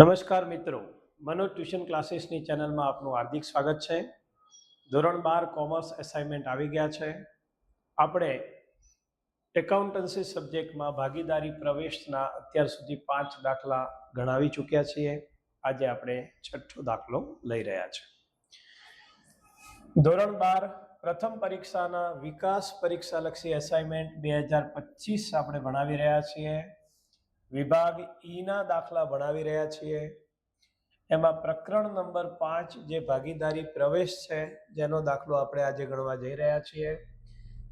નમસ્કાર મિત્રો. મનોજ ટ્યુશન ક્લાસીસની ચેનલમાં આપનું હાર્દિક સ્વાગત છે. ધોરણ બાર કોમર્સ એસાઇનમેન્ટ આવી ગયા છે. આપણે એકાઉન્ટન્સી સબ્જેક્ટમાં ભાગીદારી પ્રવેશના અત્યાર સુધી પાંચ દાખલા ગણાવી ચૂક્યા છીએ. આજે આપણે છઠ્ઠો દાખલો લઈ રહ્યા છે. ધોરણ બાર પ્રથમ પરીક્ષાના વિકાસ પરીક્ષાલક્ષી એસાઇનમેન્ટ બે હજાર પચીસ આપણે ભણાવી રહ્યા છીએ. વિભાગ ઈના દાખલા ભણાવી રહ્યા છીએ. એમાં પ્રકરણ નંબર પાંચ જે ભાગીદારી પ્રવેશ છે, જેનો દાખલો આપણે આજે ગણવા જઈ રહ્યા છીએ.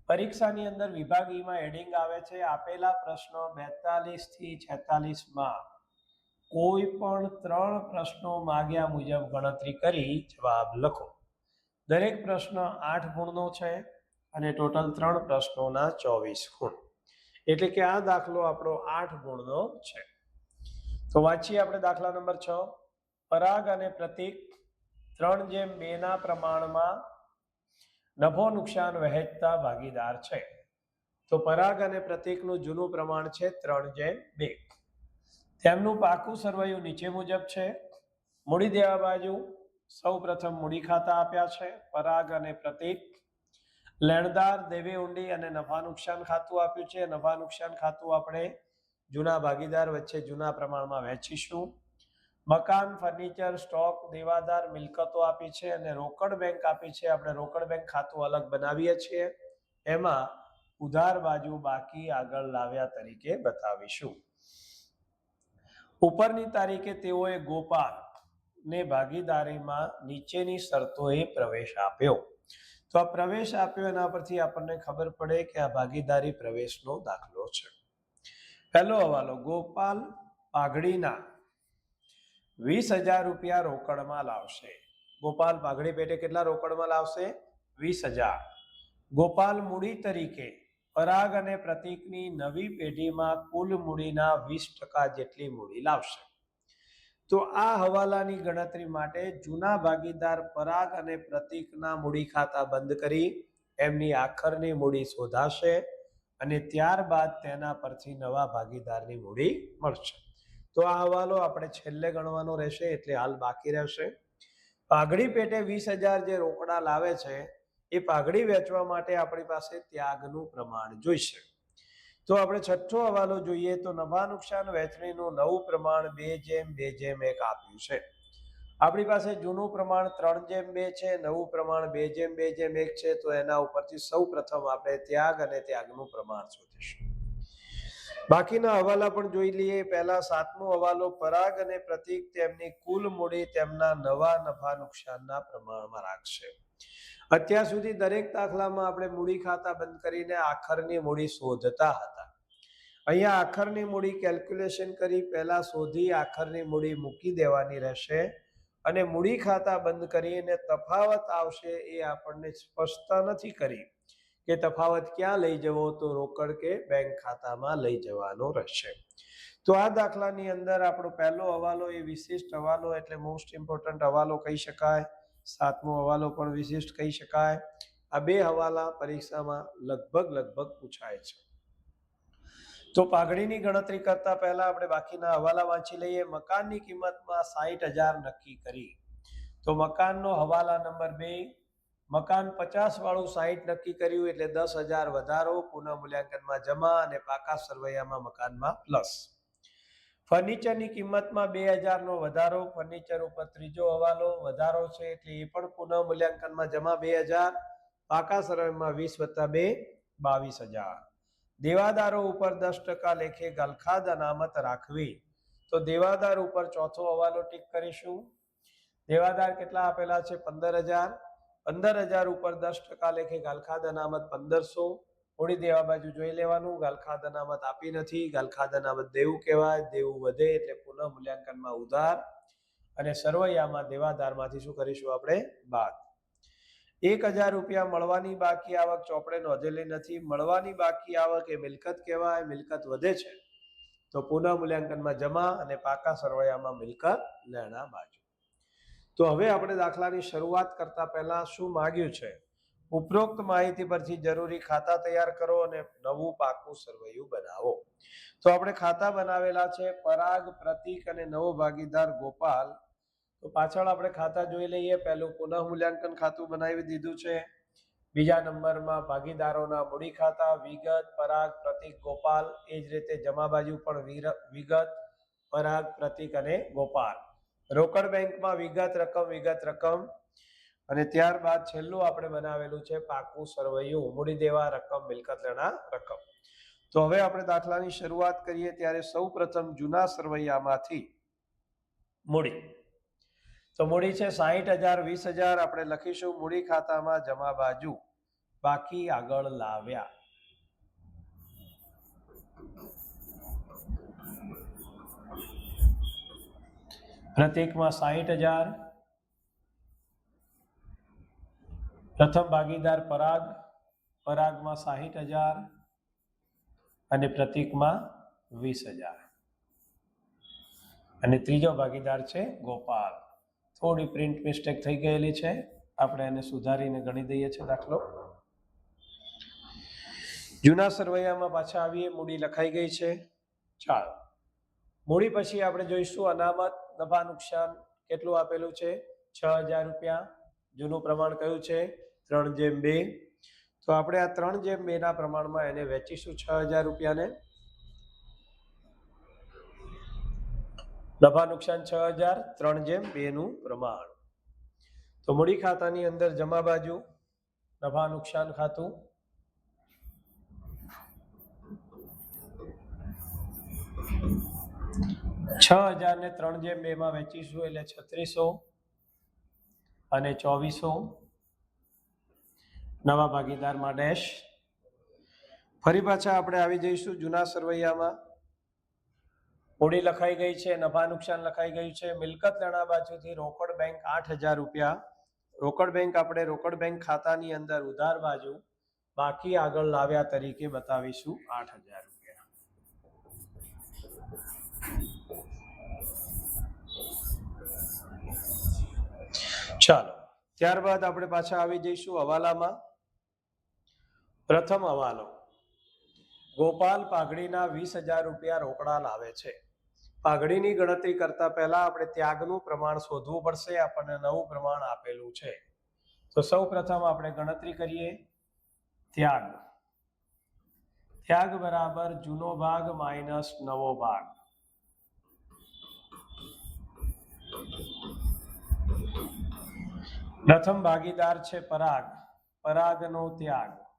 પરીક્ષાની અંદર વિભાગ ઈમાં એડિંગ આવે છે, આપેલા પ્રશ્નો બેતાલીસથી છેતાલીસમાં કોઈ પણ ત્રણ પ્રશ્નો માગ્યા મુજબ ગણતરી કરી જવાબ લખો. દરેક પ્રશ્ન આઠ ગુણનો છે અને ટોટલ ત્રણ પ્રશ્નોના ચોવીસ ગુણ. એટલે કે આ દાખલો આપણો આઠ ગુણનો છે. તો વાંચીએ આપણે દાખલા નંબર છ. પરાગ અને પ્રતિક ત્રણ જેમ બે ના પ્રમાણમાં નફો નુકસાન વહેંચતા ભાગીદાર છે. તો પરાગ અને પ્રતિકનું જૂનું પ્રમાણ છે ત્રણ જેમ બે. તેમનું પાકું સરવૈયું નીચે મુજબ છે. મૂડી દેવા બાજુ સૌ પ્રથમ મૂડી ખાતા આપ્યા છે. પરાગ અને પ્રતીક લેણદાર દેવી ઊંડી અને નફા નુકસાન ખાતું આપ્યું છે. નફા નુકસાન ખાતું આપણે જૂના ભાગીદાર વચ્ચે જૂના પ્રમાણમાં વહેંચીશું મકાન, ફર્નિચર, સ્ટોક, દેવાદાર, મિલકતો આપી છે અને રોકડ બેંક આપી છે. આપણે રોકડ બેંક ખાતું અલગ બનાવીએ છીએ. એમાં ઉધાર બાજુ બાકી આગળ લાવ્યા તરીકે બતાવીશું. ઉપરની તારીખે તેઓએ ગોપાલ ને ભાગીદારીમાં નીચેની શરતોએ પ્રવેશ આપ્યો. તો આ પ્રવેશ આપ્યો, એના પરથી આપણને ખબર પડે કે આ ભાગીદારી પ્રવેશનો દાખલો છે. પહેલો હવાલો, ગોપાલ પાઘડીના વીસ હજાર રૂપિયા રોકડમાં લાવશે. ગોપાલ પાઘડી પેટે કેટલા રોકડમાં લાવશે? વીસ હજાર. ગોપાલ મૂડી તરીકે પરાગ અને પ્રતિકની નવી પેઢીમાં કુલ મૂડીના વીસ ટકા જેટલી મૂડી લાવશે. તો આ હવાલાની ગણતરી માટે જૂના ભાગીદાર પરાગ અને પ્રતીકના મૂડી ખાતા બંધ કરી એમની આખરની મૂડી શોધાશે અને ત્યારબાદ તેના પરથી નવા ભાગીદારની મૂડી મળશે. તો આ હવાલો આપણે છેલ્લે ગણવાનો રહેશે, એટલે હાલ બાકી રહેશે. પાઘડી પેટે વીસ હજાર જે રોકડા લાવે છે, એ પાઘડી વેચવા માટે આપણી પાસે ત્યાગનું પ્રમાણ જોઈશે. તો આપણે છઠ્ઠો હવાલો જોઈએ તો નફા નુકસાન વહેંચણીનું નવું પ્રમાણ બે જેમ બે જેમ એક આપ્યું છે. આપણી પાસે જૂનું પ્રમાણ ત્રણ જેમ બે છે, નવું પ્રમાણ બે જેમ બે જેમ એક છે, તો એના ઉપરથી સૌ પ્રથમ આપણે ત્યાગ અને ત્યાગનું પ્રમાણ શોધીશું. બાકીના હવાલા પણ જોઈ લઈએ. પહેલા સાતમો હવાલો, પરાગ અને પ્રતિક તેમની કુલ મૂડી તેમના નવા નફા નુકસાનના પ્રમાણમાં રાખશે. અત્યાર સુધી દરેક દાખલામાં આપણે મૂડી ખાતા બંધ કરીને આખરની મૂડી શોધતા હતા. અહીંયા આખરની મૂડી કેલ્ક્યુલેશન કરી પહેલા શોધી આખરની મૂડી મૂકી દેવાની રહેશે અને મૂડી ખાતા બંધ કરીને તફાવત આવશે એ આપણને સ્પષ્ટતા નથી કરી કે તફાવત ક્યાં લઈ જવો તો રોકડ કે બેંક ખાતામાં લઈ જવાનો રહેશે. તો આ દાખલાની અંદર આપણો પહેલો હવાલો એ વિશિષ્ટ હવાલો એટલે મોસ્ટ ઇમ્પોર્ટન્ટ હવાલો કહી શકાય. સાતમો હવાલો પણ વિશિષ્ટ કહી શકાય. આ બે હવાલા પરીક્ષામાં લગભગ લગભગ પૂછાય છે. તો પાઘડીની ગણતરી કરતા પહેલા આપણે બાકીના હવાલા વાંચી લઈએ. મકાનની કિંમતમાં સાહીઠ હજાર નક્કી કરી. તો મકાનનો હવાલા નંબર બે. મકાન પચાસ વાળું સાહીઠ નક્કી કર્યું એટલે દસ હજાર વધારો પુનઃ મૂલ્યાંકનમાં જમા અને પાકા સરવૈયામાં મકાનમાં પ્લસ. ફર્નિચરની કિંમતમાં બે હજારનો વધારો, ફર્નિચર ઉપર ત્રીજો હવાલો વધારો છે એટલે એ પણ પુનઃ મૂલ્યાંકનમાં જમા બે હજાર, પાકા સરવૈયામાં વીસ વત્તા બે, બાવીસ હજાર. દેવાદારો ઉપર દસ ટકા લેખે ગલખાદ અનામત રાખવી. તો દેવાદાર ઉપર ચોથો હવાલો ટીક કરીશું. દેવાદાર કેટલા આપેલા છે? પંદર હજાર. પંદર હજાર ઉપર દસ ટકા લેખે ગલખાદ અનામત પંદરસો. થોડી દેવા બાજુ જોઈ લેવાનું. ગાલખાદ અનામત આપી નથી. ગાલખાદ અનામત દેવું કહેવાય. દેવું વધે એટલે પુનઃ મૂલ્યાંકનમાં ઉધાર. અને સરવૈયામાં દેવાધારમાંથી શું કરીશું આપણે? બાદ. એક હજાર રૂપિયા મળવાની બાકી આવક ચોપડે નોંધેલી નથી. મળવાની બાકી આવક એ મિલકત કહેવાય. મિલકત વધે છે. તો પુનઃ મૂલ્યાંકનમાં જમા અને પાકા સરવાયામાં મિલકત લેણા બાજુ. તો હવે આપણે દાખલાની શરૂઆત કરતા પહેલા શું માગ્યું છે? ઉપરોક્ત માહિતી પરથી જરૂરી ખાતા તૈયાર કરો અને નવું પાકું સરવૈયું બનાવો. તો આપણે ખાતા બનાવેલા છે પરાગ, પ્રતીક અને નવો ભાગીદાર ગોપાલ. તો પાછળ આપણે ખાતા જોઈ લઈએ. પહેલું પુનઃ મૂલ્યાંકન ખાતું બનાવી દીધું છે. બીજા નંબરમાં ભાગીદારોના મૂડી ખાતા, વિગત, પરાગ, પ્રતીક, ગોપાલ. એ જ રીતે જમા બાજુ પણ વિગત, પરાગ, પ્રતીક અને ગોપાલ. રોકડ બેંકમાં વિગત રકમ વિગત રકમ. અને ત્યારબાદ છેલ્લું આપણે બનાવેલું છે પાકું સરવૈયું. મૂડી દેવા રકમ, મિલકત લેણા રકમ. તો હવે આપણે દાખલાની શરૂઆત કરીએ ત્યારે સૌ પ્રથમ જૂના સરવૈયામાંથી મૂડી. તો મૂડી છે સાહીઠ હજાર, વીસ હજાર. આપણે લખીશું મૂડી ખાતામાં જમા બાજુ, બાકી આગળ લાવ્યા. પ્રત્યેકમાં સાહીઠ હજાર પ્રથમ ભાગીદાર પરાગ, પરાગમાં સાહીઠ હજાર અને પ્રતિકમાં વીસ હજાર. અને ત્રીજો ભાગીદાર છે ગોપાલ. થોડી પ્રિન્ટ મિસ્ટેક થઈ ગયેલી છે. આપણે એને સુધારીને ગણી દઈએ છીએ દાખલો. જૂના સરવૈયામાં પાછા આવીએ. મૂડી લખાઈ ગઈ છે. ચાલો. મૂડી પછી આપણે જોઈશું અનામત નફા નુકસાન કેટલું આપેલું છે? છ હજાર રૂપિયા. જૂનું પ્રમાણ કયું છે? ત્રણ જેમ બે. તો આપણે આ ત્રણ જેમ બેના પ્રમાણમાં એને વેચીશું છ હજાર રૂપિયાને. નફા નુકસાન છ હજાર, ત્રણ જેમ બે નું પ્રમાણ. તો મૂડી ખાતાની અંદર જમા બાજુ નફા નુકસાન ખાતું. છ હજાર ને ત્રણ જેમ બે માં વેચીશું એટલે છત્રીસો અને ચોવીસો. નવા ભાગીદારમાં ડેશ. ફરી પાછા આપણે આવી જઈશું જૂના સરવૈયામાં. ઓડી લખાઈ ગઈ છે, નફા નુકસાન લખાઈ ગયું છે. મિલકત લેણા બાજુથી રોકડ બેંક આઠ હજાર રૂપિયા. રોકડ બેંક આપણે રોકડ બેંક ખાતાની અંદર ઉધાર બાજુ બાકી આગળ લાવ્યા તરીકે બતાવીશું આઠ હજાર રૂપિયા. ચાલો, ત્યારબાદ આપણે પાછા આવી જઈશું હવાલામાં. પ્રથમ હવાલો. ગોપાલ પાઘડીના વીસ હજાર રૂપિયા રોકડા લાવે છે. પાઘડીની ગણતરી કરતા પહેલા આપણે ત્યાગનું પ્રમાણ શોધવું પડશે, આપણને નવું પ્રમાણ આપેલું છે. તો સૌ પ્રથમ આપણે ગણતરી કરીએ. ત્યાગ. ત્યાગ બરાબર જૂનો ભાગ માઇનસ નવો ભાગ. પ્રથમ ભાગીદાર છે પરાગ. પરાગનો ત્યાગ.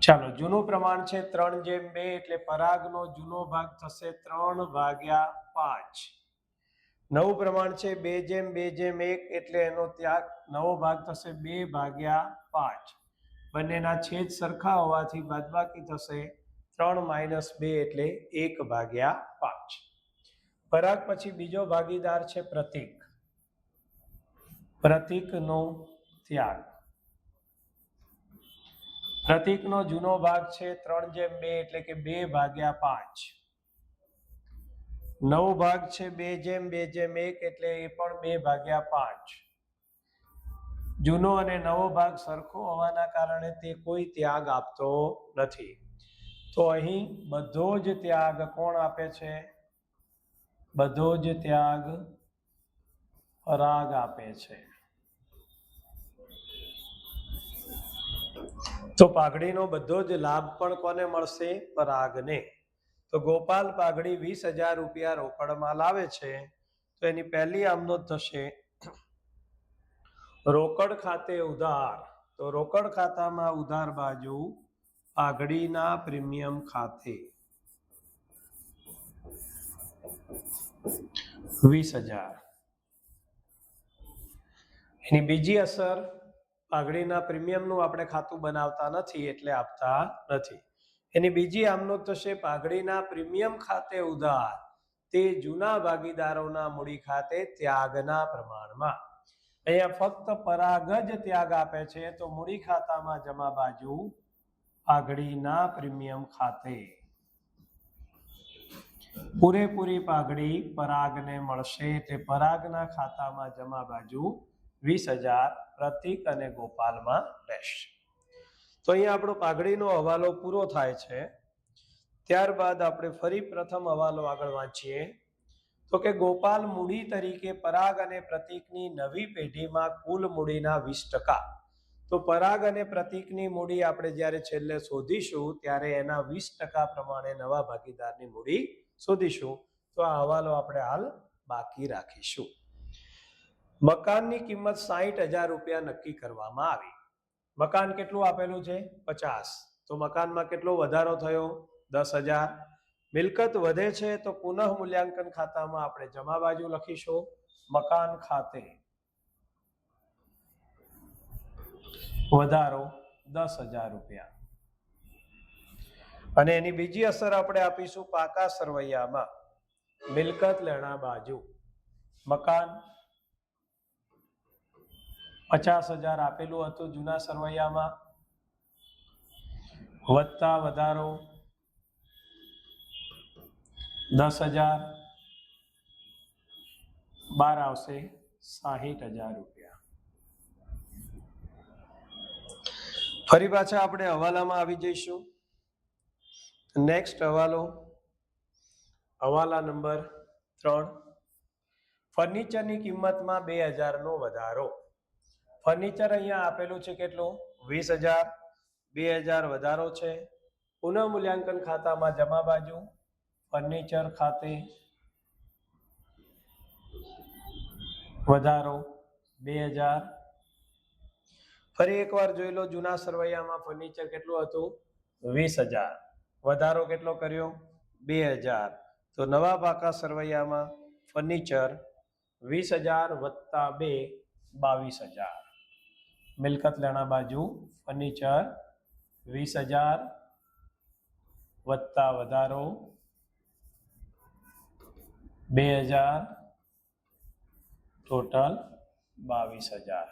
ચાલો, જૂનું પ્રમાણ છે ત્રણ જેમ બે, એટલે પરાગનો જૂનો ભાગ થશે ત્રણ ભાગ્યા પાંચ. નવું પ્રમાણ છે બે જેમ બે જેમ એક, એટલે એનો ત્યાગ નવો ભાગ થશે બે ભાગ્યા પાંચ. બંનેના છેદ સરખા હોવાથી બાદબાકી થશે ત્રણ માઇનસ બે, એટલે એક ભાગ્યા પાંચ. પરાગ પછી બીજો ભાગીદાર છે પ્રતિક. પ્રતિકનો ત્યાગ. પ્રતીકનો જૂનો ભાગ છે ત્રણ જેમ બે એટલે કે બે ભાગ્યા પાંચ. નવો ભાગ છે બે જેમ બે જેમ એક એટલે એ પણ બે ભાગ્યા પાંચ. જૂનો અને નવો ભાગ સરખો હોવાના કારણે તે કોઈ ત્યાગ આપતો નથી. તો અહીં બધો જ ત્યાગ કોણ આપે છે? બધો જ ત્યાગ પરાગ આપે છે. તો પાઘડીનો બધો જ લાભ પણ કોને મળશે? પરાગને. તો ગોપાલ પાઘડી વીસ હજાર રૂપિયા રોકડમાં લાવે છે. તો એની પહેલી આમનોંધ થશે. રોકડ ખાતે ઉધાર. તો રોકડ ખાતામાં ઉધાર બાજુ પાઘડીના પ્રીમિયમ ખાતે. વીસ હજાર. એની બીજી અસર પાઘડીના પ્રીમિયમનું આપણે ખાતું બનાવતા નથી, એટલે આપતા નથી. એની બીજી આમનો થશે, પાઘડીના પ્રીમિયમ ખાતે ઉધાર. તે જૂના ભાગીદારોના મૂડી ખાતે ત્યાગના પ્રમાણમાં. અહીંયા ફક્ત પરાગ જ ત્યાગ આપે છે, તો મૂડી ખાતામાં જમા બાજુ પાઘડીના પ્રીમિયમ ખાતે. પૂરેપૂરી પાઘડી પરાગને મળશે, તે પરાગના ખાતામાં જમા બાજુ વીસ હજાર પ્રતિક અને ગોપાલમાં રહેશે તો અહીંયા આપણો પાઘડીનો હવાલો પૂરો થાય છે. ત્યારબાદ આપણે ફરી પ્રથમ હવાલો આગળ વાંચીએ. તો કે ગોપાલ મૂડી તરીકે પરાગ અને પ્રતિકની નવી પેઢીમાં કુલ મૂડીના વીસ ટકા. તો પરાગ અને પ્રતિકની મૂડી આપણે જ્યારે છેલ્લે શોધીશું, ત્યારે એના વીસ ટકા પ્રમાણે નવા ભાગીદારની મૂડી શોધીશું. તો આ હવાલો આપણે હાલ બાકી રાખીશું. મકાનની કિંમત સાહીઠ હજાર રૂપિયા નક્કી કરવામાં આવી. મકાન કેટલું આપેલું છે? પચાસ. તો મકાનમાં કેટલો વધારો થયો? દસ હજાર. મિલકત વધે છે તો પુનઃ મૂલ્યાંકન ખાતામાં આપણે જમા બાજુ લખીશું. મકાન ખાતે વધારો દસ હજાર રૂપિયા. અને એની બીજી અસર આપણે આપીશું પાકા સરવૈયામાં. મિલકત લેણા બાજુ. મકાન પચાસ હજાર આપેલું હતું જૂના સરવૈયામાં. વધતા વધારો દસ હજાર. બાર આવશે સાહીઠ હજાર રૂપિયા. ફરી પાછા આપણે હવાલામાં આવી જઈશું. નેક્સ્ટ હવાલો. હવાલા નંબર ત્રણ. ફર્નિચરની કિંમતમાં બે હજારનો વધારો. ફર્નિચર અહીંયા આપેલું છે કેટલું? વીસ હજાર, બે હજાર વધારો છે. પુનઃ મૂલ્યાંકન ખાતામાં જમા બાજુ ફર્નિચર ખાતે વધારો બે હજાર. ફરી એકવાર જોઈ લો, જૂના સરવૈયામાં ફર્નિચર કેટલું હતું? વીસ હજાર. વધારો કેટલો કર્યો? બે હજાર. તો નવા પાકા સરવૈયામાં ફર્નિચર વીસ હજાર વત્તા બે, બાવીસ હજાર. મિલકત લેણા બાજુ ફર્નિચર વીસ હજાર વત્તા વધારો બે હજાર ટોટલ બાવીસ હજાર.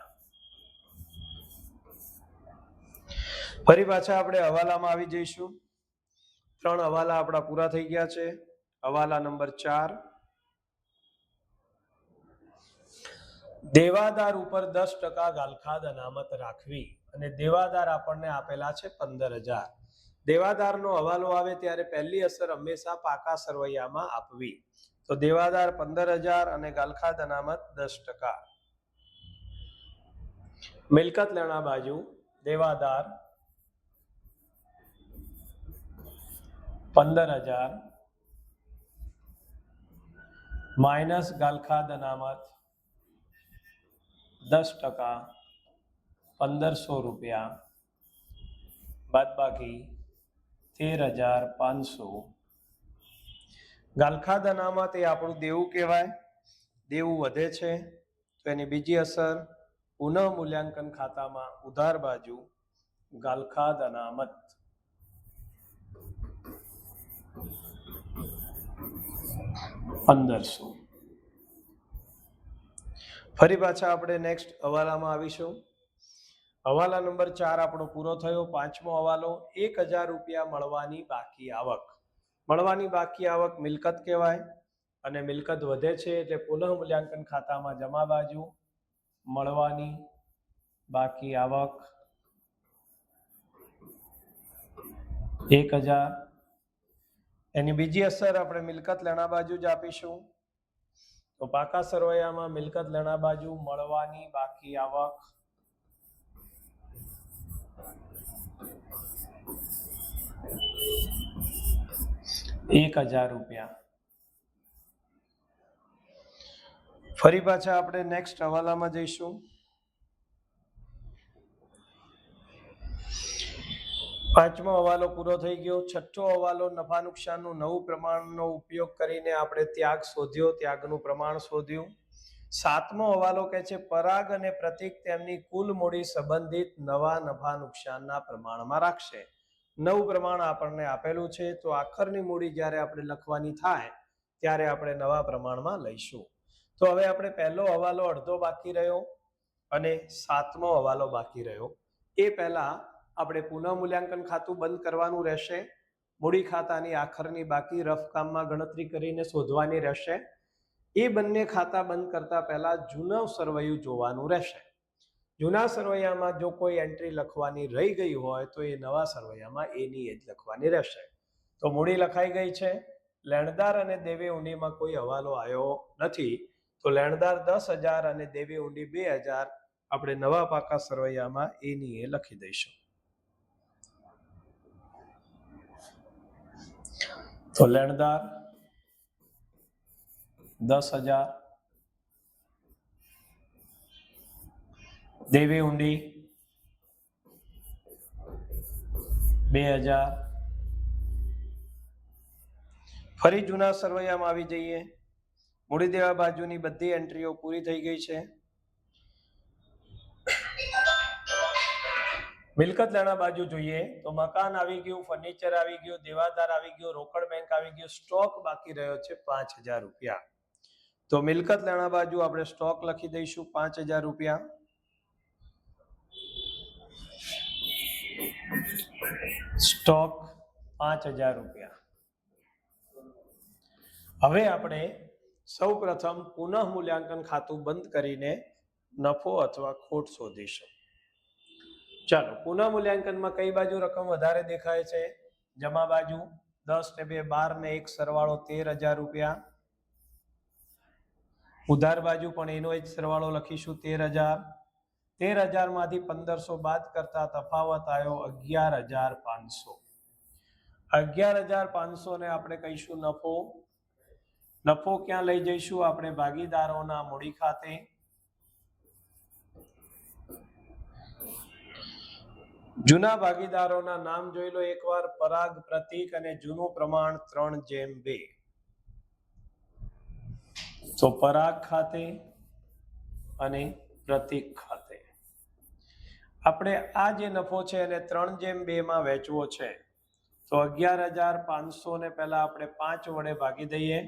ફરી પાછા આપણે હવાલામાં આવી જઈશું. ત્રણ હવાલા આપણા પૂરા થઈ ગયા છે. હવાલા નંબર ચાર. દેવાદાર ઉપર દસ ટકા ગાલખાદ અનામત રાખવી અને દેવાદાર આપણને આપેલા છે પંદર હજાર. દેવાદારનો હવાલો આવે ત્યારે પહેલી અસર હંમેશા પાકા સરવૈયામાં આપવી. તો દેવાદાર પંદર હજાર અને ગાલખાદ અનામત દસ ટકા. મિલકત લેણા બાજુ દેવાદાર પંદર હજાર. માઇનસ ગાલખાદ અનામત દસ ટકા પંદરસો રૂપિયા, બાદબાકી તેર હજાર પાંચસો. ગાલખાદાનામાં તે આપણું દેવું કહેવાય. દેવું વધે છે. તો એની બીજી અસર પુનઃ મૂલ્યાંકન ખાતામાં ઉધાર બાજુ ગાલખાદ અનામત પંદરસો. ફરી પાછા આપણે નેક્સ્ટ હવાલામાં આવીશું. હવાલા નંબર ચાર આપણો પૂરો થયો. પાંચમો હવાલો, એક હજાર રૂપિયા મળવાની બાકી આવક. મળવાની બાકી આવક મિલકત કહેવાય અને મિલકત વધે છે એટલે પુનઃ મૂલ્યાંકન ખાતામાં જમા બાજુ મળવાની બાકી આવક એક હજાર. એની બીજી અસર આપણે મિલકત લેણા બાજુ જ આપીશું. તો પાકા સરવૈયામાં મિલકત લેણા બાજુ મળવાની બાકી આવક. એક હજાર રૂપિયા. ફરી પાછા આપણે નેક્સ્ટ હવાલામાં જઈશું. પાંચમો હવાલો પૂરો થઈ ગયો. છઠ્ઠો હવાલો નફા નુકસાનનું નવું પ્રમાણનો ઉપયોગ કરીને આપણે ત્યાગ શોધ્યો. ત્યાગનું પ્રમાણ શોધ્યું. સાતમો હવાલો કહે છે, પરાગ અને પ્રતિક તેમની કુલ મૂડી સંબંધિત નવા નફા નુકસાનના પ્રમાણમાં રાખશે. નવું પ્રમાણ આપણને આપેલું છે. તો આખરની મૂડી જ્યારે આપણે લખવાની થાય, ત્યારે આપણે નવા પ્રમાણમાં લઈશું. તો હવે આપણે પહેલો હવાલો અડધો બાકી રહ્યો અને સાતમો હવાલો બાકી રહ્યો. એ પહેલા આપણે પુનઃ મૂલ્યાંકન ખાતું બંધ કરવાનું રહેશે. મૂડી ખાતાની આખરની બાકી રફ કામમાં ગણતરી કરીને શોધવાની રહેશે. એ બંને ખાતા બંધ કરતા પહેલા જૂનું સરવૈયું જોવાનું રહેશે. જૂના સરવૈયામાં જો કોઈ એન્ટ્રી લખવાની રહી ગઈ હોય તો એ નવા સરવૈયામાં એની એ જ લખવાની રહેશે. તો મૂડી લખાઈ ગઈ છે. લેણદાર અને દેવી ઊંડીમાં કોઈ હવાલો આવ્યો નથી. તો લેણદાર દસ હજાર અને દેવી ઊંડી બે હજાર. આપણે નવા પાકા સરવૈયામાં એની એ લખી દઈશું. તો લેણદાર દસ હજાર, દેવી ઊંડી, બે હજાર. ફરી જૂના સરવૈયામાં આવી જઈએ. મૂડી દેવા બાજુની બધી એન્ટ્રીઓ પૂરી થઈ ગઈ છે. મિલકત લેણા બાજુ જોઈએ તો મકાન આવી ગયું ફર્નિચર આવી ગયું, દેવાદાર આવી ગયું, રોકડ બેંક આવી ગયું સ્ટોક બાકી રહ્યો છે પાંચ હજાર રૂપિયા. તો મિલકત લેણા બાજુ આપણે સ્ટોક લખી દઈશું પાંચ હજાર રૂપિયા. સ્ટોક પાંચ હજાર રૂપિયા. હવે આપણે સૌ પ્રથમ પુનઃ મૂલ્યાંકન ખાતું બંધ કરીને નફો અથવા ખોટ શોધીશું. ચાલો, પુનઃ મૂલ્યાંકનમાં કઈ બાજુ રકમ વધારે દેખાય છે? જમા બાજુ દસ ને બે, બાર ને એક, સરવાળો તેર હજાર રૂપિયા. ઉધાર બાજુ પણ એનો જ સરવાળો લખીશું, તેર હજાર. તેર હજારમાંથી પંદરસો બાદ કરતા તફાવત આવ્યો અગિયાર હજાર પાંચસો. અગિયાર હજાર પાંચસો ને આપણે કહીશું નફો. નફો ક્યાં લઈ જઈશું? આપણે ભાગીદારોના મૂડી ખાતે. જૂના ભાગીદારોના નામ જોઈ લો એકવાર. પરાગ, પ્રતીક અને જૂનું પ્રમાણ ત્રણ જેમ બે. તો પરાગ ખાતે અને પ્રતીક ખાતે. આપણે આ જે નફો છે એને ત્રણ જેમ બે માં વેચવો છે. તો અગિયાર હજાર પાંચસો ને પહેલા આપણે પાંચ વડે ભાગી દઈએ.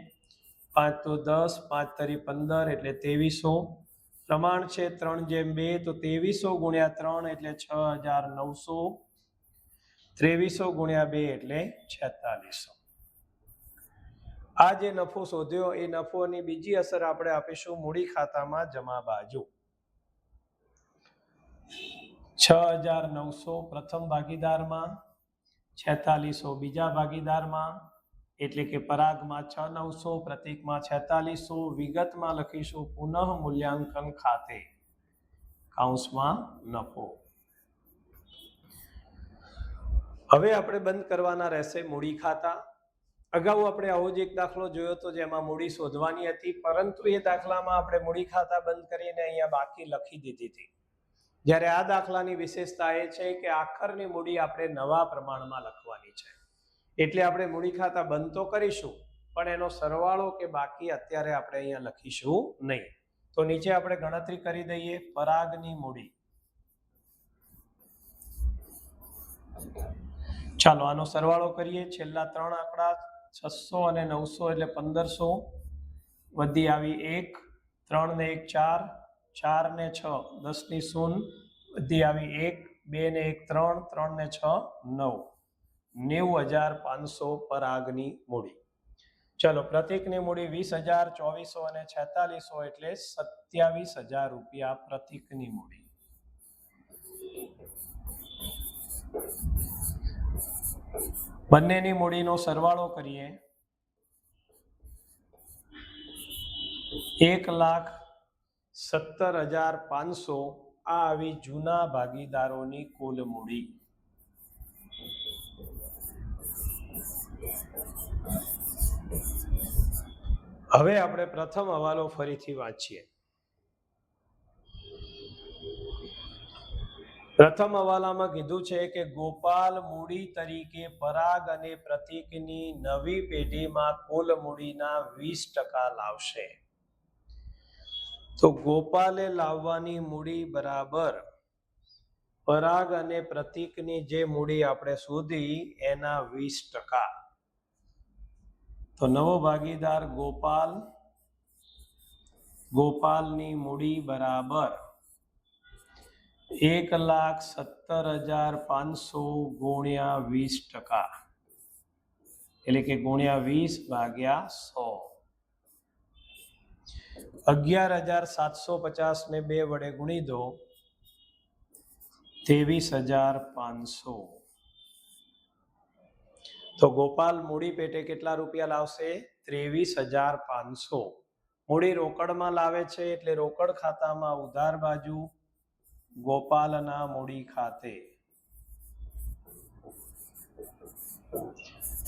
પાંચ તો દસ, પાંચ તરી પંદર એટલે ત્રેવીસો. પ્રમાણ છે ત્રણ જેમ બે, તો ત્રેવીસો ગુણ્યા ત્રણ એટલે છ હજાર નવસો. ત્રેવીસો ગુણ્યા બે એટલે છેતાલીસો. આ જે નફો શોધ્યો, એ નફોની બીજી અસર આપણે આપીશું મૂડી ખાતામાં જમા બાજુ. છ હજાર નવસો પ્રથમ ભાગીદારમાં, છેતાલીસો બીજા ભાગીદારમાં એટલે કે પરાગમાં છ, નવસો, પ્રતીકમાં છેતાલીસો, વિગતમાં લખીશું પુનઃ મૂલ્યાંકન ખાતે. કાઉન્સમાં નફો. હવે આપણે બંધ કરવાના રહેશે મૂડી ખાતા. અગાઉ આપણે આવો જ એક દાખલો જોયો હતો જેમાં મૂડી શોધવાની હતી, પરંતુ એ દાખલામાં આપણે મૂડી ખાતા બંધ કરીને અહીંયા બાકી લખી દીધી હતી. જ્યારે આ દાખલાની વિશેષતા એ છે કે આખરની મૂડી આપણે નવા પ્રમાણમાં લખવાની છે. એટલે આપણે મૂડી ખાતા બંધ તો કરીશું, પણ એનો સરવાળો કે બાકી અત્યારે આપણે અહીંયા લખીશું નહીં. તો નીચે આપણે ગણતરી કરી દઈએ પરાગની મૂડી. ચાલો, આનો સરવાળો કરીએ. છેલ્લા ત્રણ આંકડા, છસો અને નવસો એટલે પંદરસો. વધી આવી એક, ત્રણ ને એક ચાર ચાર ને છ દસની શૂન્ય. વધી આવી એક, બે ને એક ત્રણ ત્રણ ને છ, નવ. નેવું હજાર પાંચસો પરાગની મૂડી. ચલો, પ્રતિકની મૂડી વીસ હજાર ચોવીસો અને છેતાલીસો એટલે સત્યાવીસ હજાર રૂપિયા પ્રતિકની મૂડી. બંનેની મૂડીનો સરવાળો કરીએ. એક લાખ સત્તર હજાર પાંચસો આ આવી જૂના ભાગીદારોની કુલ મૂડી. હવે આપણે પ્રથમ હવાલો ફરીથી વાંચીએ. પ્રથમ હવાલામાં કીધું છે કે ગોપાલ મૂડી તરીકે પરાગ અને પ્રતીકની નવી પેઢીમાં કુલ મૂડીના વીસ ટકા લાવશે. તો ગોપાલે લાવવાની મૂડી બરાબર પરાગ અને પ્રતીકની જે મૂડી આપણે શોધી એના વીસ ટકા. તો નવો ભાગીદાર ગોપાલ, ગોપાલની મૂડી બરાબર એક લાખ સત્તર હજાર પાંચસો ગુણ્યા વીસ ટકા. એટલે કે ગુણ્યા વીસ ભાગ્યા સો. અગિયાર હજાર સાતસો પચાસ ને બે વડે ગુણી દો, ત્રેવીસ હજાર પાંચસો. તો ગોપાલ, મૂડી પેટે કેટલા રૂપિયા લાવશે? ત્રેવીસ હજાર પાંચસો. મૂડી રોકડમાં લાવે છે એટલે રોકડ ખાતામાં ઉધાર બાજુ ગોપાલના મૂડી ખાતે.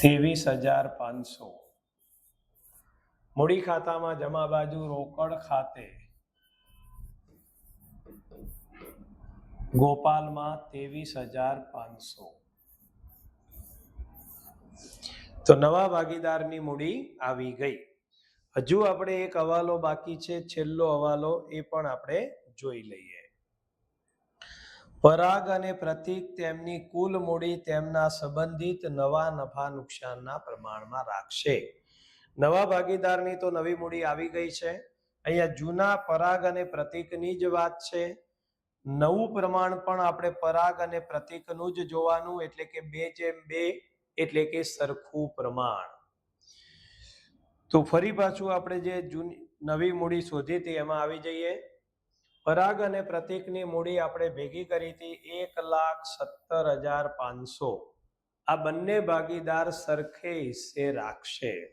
ત્રેવીસ હજાર પાંચસો. મૂડી ખાતામાં જમા બાજુ રોકડ ખાતે. ગોપાલમાં ત્રેવીસ હજાર પાંચસો. તો નવા ભાગીદારની મૂડી આવી ગઈ. હજુ આપણે એક હવાલો બાકી છે, છેલ્લો હવાલો એ પણ આપણે જોઈ લઈએ. પરાગ અને પ્રતિક તેમની કુલ મૂડી તેમના સંબંધિત નવા નફા નુકસાનના પ્રમાણમાં રાખશે. નવા ભાગીદારની તો નવી મૂડી આવી ગઈ છે. અહીંયા જૂના પરાગ અને પ્રતિકની જ વાત છે. નવું પ્રમાણ પણ આપણે પરાગ અને પ્રતિકનું જ જોવાનું, એટલે કે બે જેમ બે એટલે કે સરખું પ્રમાણ. તો ફરી પાછું આપણે જે જૂની, નવી મૂડી શોધી હતી, એમાં આવી જઈએ. પરાગ અને પ્રતિકની મૂડી આપણે ભેગી કરી હતી એક લાખ સત્તર હજાર પાંચસો. આ બંને ભાગીદાર સરખે હિસ્સે રાખશે.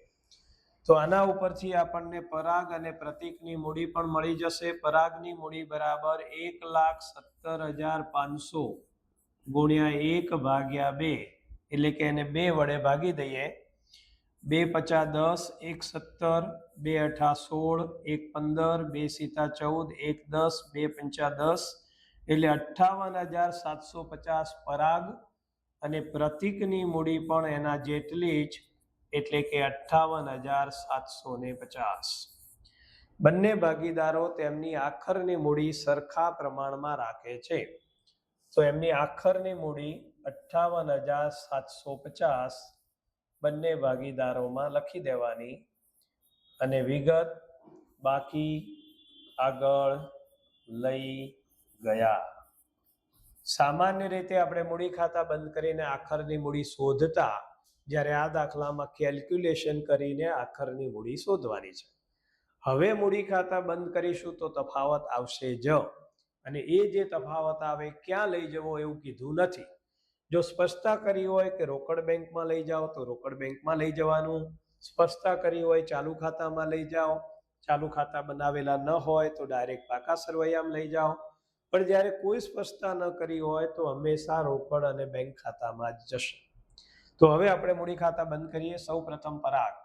તો આના ઉપરથી આપણને પરાગ અને પ્રતિકની મૂડી પણ મળી જશે. પરાગની મૂડી બરાબર એક લાખ સત્તર હજાર પાંચસો ગુણ્યા એક ભાગ્યા બે. એટલે કે એને બે વડે ભાગી દઈએ. બે પચા દસ, એક સત્તર, બે અઠા સોળ, એક પંદર, બે સીતા ચૌદ, એક દસ, બે પંચા દસ. એટલે અઠ્ઠાવન હજાર સાતસો પચાસ પરાગ અને પ્રતિકની મૂડી પણ એના જેટલી જ, એટલે કે અઠ્ઠાવન હજાર સાતસો ને પચાસ. બંને ભાગીદારો તેમની આખરની મૂડી સરખા પ્રમાણમાં રાખે છે. તો એમની આખરની મૂડી અઠ્ઠાવન હજાર સાતસો પચાસ બંને ભાગીદારોમાં લખી દેવાની અને વિગત બાકી આગળ લઈ ગયા. સામાન્ય રીતે આપણે મૂડી ખાતા બંધ કરીને આખરની મૂડી શોધતા જ્યારે આ દાખલામાં કેલ્ક્યુલેશન કરીને આખરની મૂડી શોધવાની છે. હવે મૂડી ખાતા બંધ કરીશું તો તફાવત આવશે જ. અને એ જે તફાવત આવે ક્યાં લઈ જવો એવું કીધું નથી. જો સ્પષ્ટતા કરી હોય કે રોકડ બેંકમાં લઈ જાઓ, તો રોકડ બેંકમાં લઈ જવાનું. સ્પષ્ટતા કરી હોય, ચાલુ ખાતામાં લઈ જાઓ. ચાલુ ખાતા બનાવેલા ન હોય, તો ડાયરેક્ટ પાકા સરવૈયામાં લઈ જાઓ. પણ જ્યારે કોઈ સ્પષ્ટતા ન કરી હોય, તો હંમેશા રોકડ અને બેંક ખાતામાં જ જશે. તો હવે આપણે મૂડી ખાતા બંધ કરીએ. સૌ પ્રથમ પરાગ.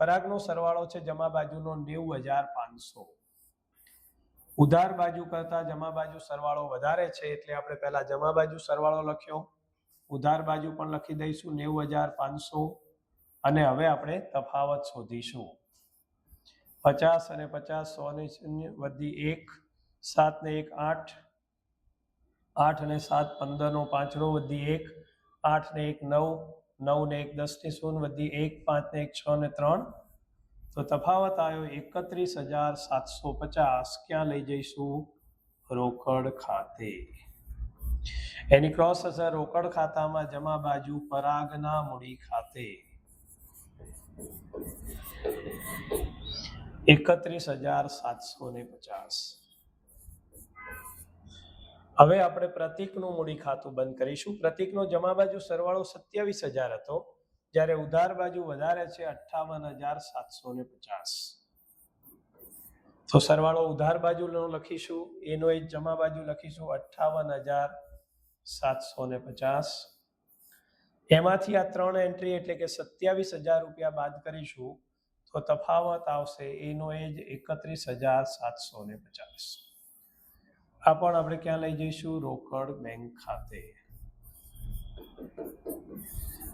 પરાગનો સરવાળો છે જમા બાજુનો નેવું હજાર પાંચસો. ઉધાર બાજુ કરતા જમા બાજુ સરવાળો વધારે છે, એટલે આપણે પહેલા જમા બાજુ સરવાળો લખ્યો. ઉધાર બાજુ પણ લખી દઈશું નેવું હજાર પાંચસો અને હવે આપણે તફાવત શોધીશું. પચાસ અને પચાસ સો ને શૂન્ય વધી એક, સાત ને એક આઠ આઠ અને સાત પંદરનો પાંચડો વધી એક, આઠ ને એક નવ નવ ને એક દસની શૂન્ય વધી એક, પાંચ ને એક છ ને ત્રણ. તો તફાવત આવ્યો એકત્રીસ હજાર સાતસો પચાસ. ક્યાં લઈ જઈશું? રોકડ ખાતે. એની ક્રોસ અસર રોકડ ખાતામાં જમા બાજુ પરાગના મૂડી ખાતે. એકત્રીસ હજાર સાતસો ને પચાસ. હવે આપણે પ્રતિકનું મૂડી ખાતું બંધ કરીશું. પ્રતિકનો જમા બાજુ સરવાળો સત્યાવીસ હજાર હતો. જ્યારે ઉધાર બાજુ વધારે છે અઠ્ઠાવન હજાર સાતસો ને પચાસ. તો સરવાળો ઉધાર બાજુનો લખીશું. એનો એ જમા બાજુ લખીશું અઠ્ઠાવન હજાર સાતસો ને પચાસ. એમાંથી આ ત્રણ એન્ટ્રી એટલે કે સત્યાવીસ હજાર રૂપિયા બાદ કરીશું, તો તફાવત આવશે એનો એ જ એકત્રીસ હજાર સાતસો ને પચાસ. આ પણ આપણે ક્યાં લઈ જઈશું? રોકડ બેંક ખાતે.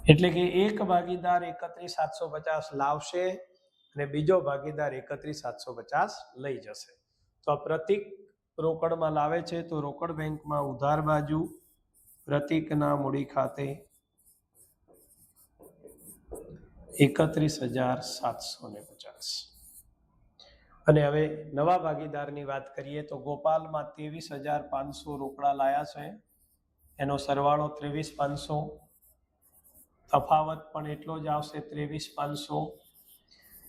એટલે કે એક ભાગીદાર એકત્રીસ સાતસો પચાસ લાવશે અને બીજો ભાગીદાર એકત્રીસ સાતસો પચાસ લઈ જશે. તો આ પ્રતિક રોકડમાં લાવે છે, તો રોકડ બેંકમાં ઉધાર બાજુ પ્રતિકના મૂડી ખાતે એકત્રીસ હજાર સાતસો ને પચાસ. અને હવે નવા ભાગીદારની વાત કરીએ તો ગોપાલમાં ત્રેવીસ હજાર પાંચસો રોકડા લાયા છે. એનો સરવાળો ત્રેવીસ પાંચસો. તફાવત પણ એટલો જ આવશે ત્રેવીસ પાંચસો.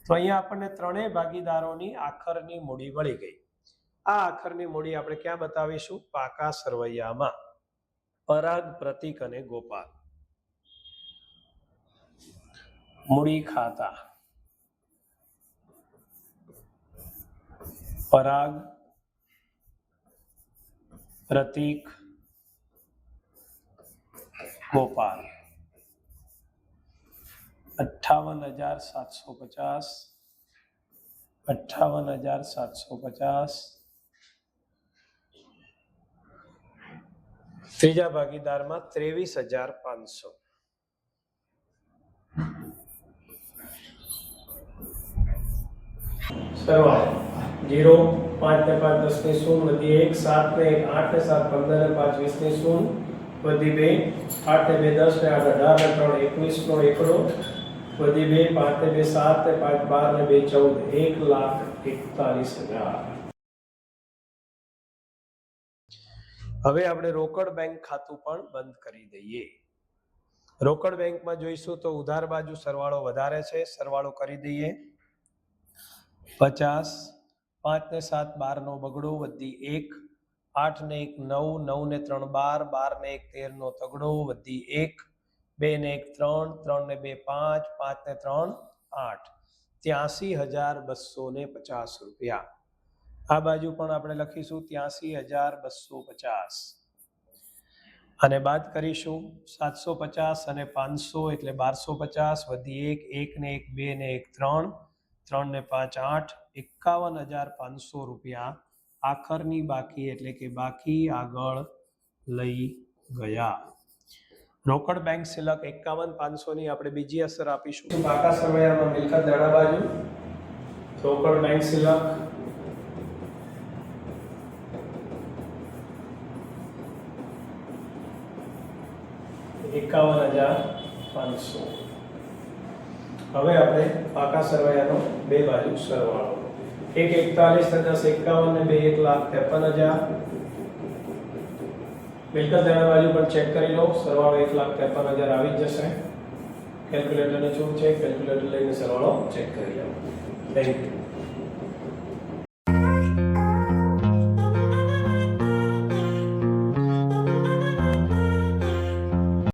તો અહીંયા આપણને ત્રણેય ભાગીદારોની આખરની મૂડી મળી ગઈ. આ આખરની મૂડી આપણે ક્યાં બતાવીશું? પાકા સરવૈયામાં. પરાગ પ્રતિક અને ગોપાલ મૂડી ખાતા પરાગ પ્રતિક ગોપાલ અઠ્ઠાવન હજાર સાતસો પચાસ અઠ્ઠાવન હજાર સાતસો પચાસ ત્રીજા ભાગીદારમાં ત્રેવીસ હજાર પાંચસો. શરૂઆત. જીરો, પાંચ ને પાંચ, દસની શૂન વધી એક, સાત ને એક, આઠ ને સાત, પંદર ને પાંચ, વીસની શૂન વધી બે, આઠ ને બે, દસ ને આઠ, અઢાર ને ત્રણ, એકવીસ નો એકડો, વધી બે, પાંચ ને બે, સાત ને પાંચ, બાર ને બે, ચૌદ, એક લાખ એકતાલીસ હજાર. હવે આપણે રોકડ બેંક ખાતું પણ બંધ કરી દઈએ. રોકડ બેંકમાં જોઈશું તો ઉધાર બાજુ સરવાળો વધારે છે, સરવાળો કરી દઈએ. પચાસ, પાંચ ને સાત, બાર નો બગડો વધી એક, આઠ ને એક, નવ નવ ને ત્રણ, બાર બાર ને એક, તેર નો તગડો વધી એક, બે ને એક, ત્રણ ત્રણ ને બે, પાંચ પાંચ ને ત્રણ, આઠ. ત્યાસી હજાર બસો ને પચાસ રૂપિયા. આ બાજુ પણ આપણે લખીશું ત્યાસી હજાર બસો પચાસ. અને બાદ કરીશું સાતસો પચાસ અને પાંચસો એટલે બારસો પચાસ વધી એક એક ને એક, બે ને એક, ત્રણ. ત્રણ ને પાંચ, આઠ. એકાવન હજાર પાંચસો રૂપિયા આખરની બાકી એટલે કે બાકી આગળ લઈ ગયા. રોકડ બેંક સિલક એકાવન પાંચસો ની આપણે બીજી અસર આપીશું. પાકા સરવૈયામાં મિલકત દડા બાજુ. રોકડ બેંક સિલક એકાવન હજાર પાંચસો. હવે આપણે પાકા સરવાયાનો બે બાજુ સરવાળો. એક એકતાલીસ દસ એકાવન ને બે એક લાખ ત્રેપન હજાર. મિલકત દેણા બાજુ પણ ચેક કરી લો, સરવાળો એક લાખ ત્રેપન હજાર આવી જ જશે. કેલ્ક્યુલેટરને શું છે? કેલ્ક્યુલેટર લઈને સરવાળો ચેક કરી લો. Thank you